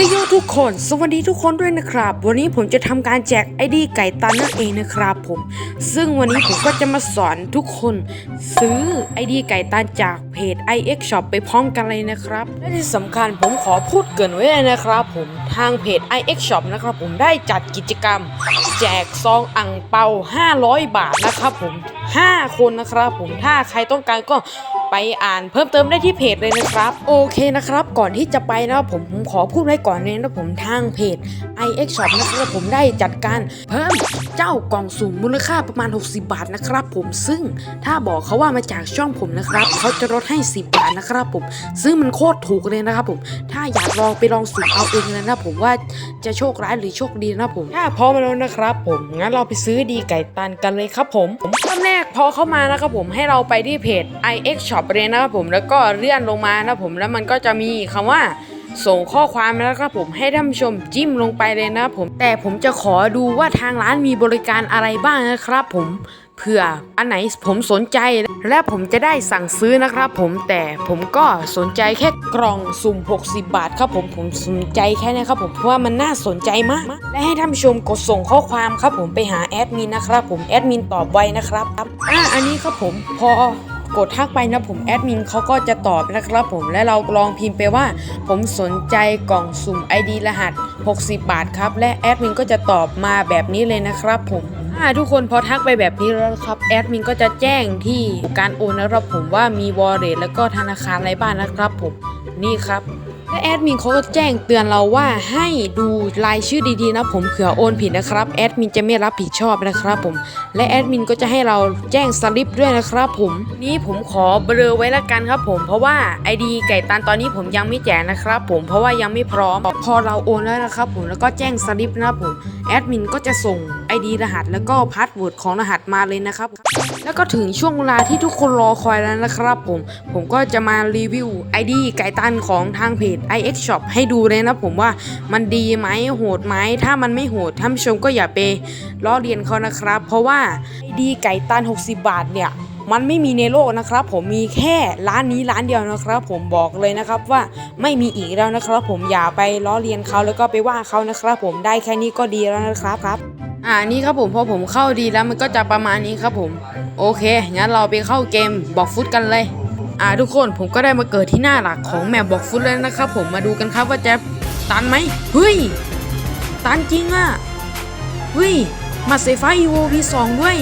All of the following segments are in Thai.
ฮ้ยโยทุกคนสวัสดีทุกคนด้วยนะครับ วันนี้ผมจะทำการแจกไอดีไก่ตันนั่นเองนะครับผม ซึ่งวันนี้ผมก็จะมาสอนทุกคนซื้อไอดีไก่ตันจากเพจ iX Shop ไปพร้อมกันเลยนะครับ และที่สำคัญผมขอพูดเกินไว้เลยนะครับผม ทางเพจ iX Shop นะครับผมได้จัดกิจกรรม แจกซองอ่งเปา 500 บาทนะครับผม 5 คนนะครับผมถ้าใครต้องการก็ไปอ่านเพิ่มเติมได้ที่เพจเลยนะครับ โอเคนะครับ ก่อนที่จะไปนะครับผมผมขอพูดไว้ก่อนเลยนะผมทางเพจ iX Shop นะครับผมได้จัดการเพิ่มเจ้ากล่องสุ่มมูลค่าประมาณ 60 บาทนะครับ ผมซึ่งถ้าบอกเขาว่ามาจากช่องผมนะครับเขาจะลดให้ 10 บาทนะครับผมซึ่งมันโคตรถูกเลยนะครับผม ถ้าอยากลองไปลองสุ่มเอาเองเลยนะผมว่าจะโชคร้ายหรือโชคดีนะผมถ้าพร้อมแล้วนะครับ ผมงั้นเราไปซื้อดีไก่ตันกันเลยครับผมผมเริ่มแรกพอเข้ามานะครับผมให้เราไปที่เพจ iX Shop เลยนะครับผมแล้วก็เลื่อนลงมานะผมแล้วมันก็จะมีคำว่าส่งข้อความแล้วครับผมให้ท่านชมจิ้มลงไปเลยนะครับผม แต่ผมจะขอดูว่าทางร้านมีบริการอะไรบ้างนะครับผม เผื่ออันไหนผมสนใจและผมจะได้สั่งซื้อนะครับผมแต่ผมก็สนใจแค่กล่องสุ่ม 60 บาทครับผมผมสนใจแค่นี้ครับผมเพราะว่ามันน่าสนใจมาก และให้ท่านชมกดส่งข้อความครับผมไปหาแอดมินนะครับผมแอดมินตอบไวนะครับอ่าอันนี้ครับผมพอกดทักไปนะผมแอดมินเขาก็จะตอบนะครับผมและเราลองพิมพ์ไปว่า ผมสนใจกล่องสุ่ม ID รหัส 60 บาทครับ และแอดมินก็จะตอบมาแบบนี้เลยนะครับผม ถ้าทุกคนพอทักไปแบบนี้แล้วครับแอดมินก็จะแจ้งที่การโอนนะครับผมว่ามีวอลเล็ตแล้วก็ธนาคารอะไรบ้างนะครับผมนี่ครับ และแอดมินเขาก็แจ้งเตือนเราว่าให้ดูรายชื่อดีๆนะผมเผื่อโอนผิดนะครับแอดมินจะไม่รับผิดชอบนะครับผม และแอดมินก็จะให้เราแจ้งสลิปด้วยนะครับผม นี่ผมขอเบลอไว้ละกันครับผมเพราะว่า ID ไก่ตันตอนนี้ผมยังไม่แจกนะครับผมเพราะว่ายังไม่พร้อมพอเราโอนแล้วนะครับผมแล้วก็แจ้งสลิปนะครับผมแอดมินก็จะส่ง ID รหัสแล้วก็พาสเวิร์ดของรหัสมาเลยนะครับ แล้วก็ถึงช่วงเวลาที่ทุกคนรอคอยแล้วนะครับผมผมก็จะมารีวิว ID ไก่ตันของทางเพจ iX Shop ให้ดูเลยนะผมว่ามันดีไหมโหดไหมถ้ามันไม่โหดท่านผู้ชมก็อย่าไปล้อเลียนเขานะครับ เพราะว่า ID ไก่ตัน 60 บาทเนี่ยมันไม่มีในโลกนะครับ ผมมีแค่ร้านนี้ร้านเดียวนะครับ ผมบอกเลยนะครับว่าไม่มีอีกแล้วนะครับ ผมอย่าไปล้อเลียนเขาแล้วก็ไปว่าเขานะครับ ผมได้แค่นี้ก็ดีแล้วนะครับครับอ่านี่ครับผมพอผมเข้าดีแล้วมันก็จะประมาณนี้ครับผม โอเคงั้นเราไปเข้าเกมบอกฟุตกันเลย อ่าทุกคนผมก็ได้มาเกิดที่หน้าหลักของแมปบอกฟุตแล้วนะครับผมมาดูกันครับว่าจะตันไหมเฮ้ยตันจริงอะเฮ้ยมาเซฟ้าอีโววีสองด้วย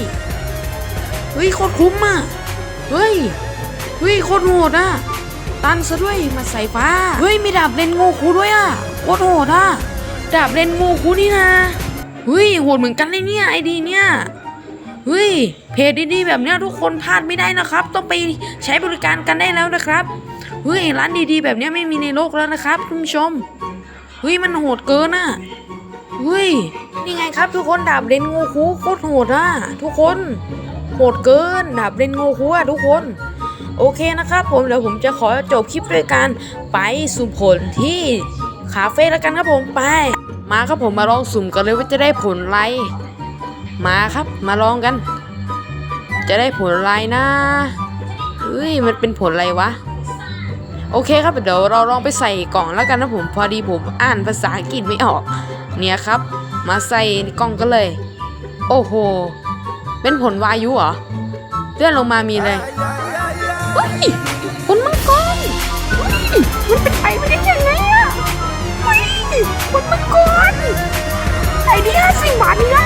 เฮ้ยโคตรคุ้มอะเฮ้ยเฮ้ยโคตรโหดอะตันซะด้วยมาใส่ฟ้าเฮ้ยมีดาบเลนโงคูด้วยอะโคตรโหดอะดาบเลนโงคูนี่นะเฮ้ยโหดเหมือนกันเลยเนี่ยไอดีเนี่ย เฮ้ย เพจดีๆแบบเนี้ยทุกคนพลาดไม่ได้นะครับ ต้องไปใช้บริการกันได้แล้วนะครับ เฮ้ย ร้านดีๆ แบบเนี้ยไม่มีในโลกแล้วนะครับคุณผู้ชม เฮ้ย มันโหดเกินอะ เฮ้ย นี่ไงครับทุกคนดาบเลนโงคูโคตรโหดอะทุกคน โหดเกินดาบเลนโงคูอะทุกคนโอเคนะครับผมเดี๋ยวผมจะขอจบคลิปด้วยการไปสุ่มผลที่คาเฟ่แล้วกันครับผมไป มาครับผมมาลองสุ่มกันเลยว่าจะได้ผลอะไร มาครับมาลองกัน จะได้ผลอะไรนะเฮ้ยมันเป็นผลอะไรวะ โอเคครับเดี๋ยวเราลองไปใส่กล่องแล้วกันนะผมพอดีผมอ่านภาษาอังกฤษไม่ออก เนี่ยครับ มาใส่กล่องกันเลย โอ้โห เป็นผลวายุเหรอเลื่อนลงมามีเลยเฮ้ยผลมังกรมันเป็นไปไม่ได้ยังไงอะเฮ้ยผลมังกรไอเดียสิบบาทนี่นะ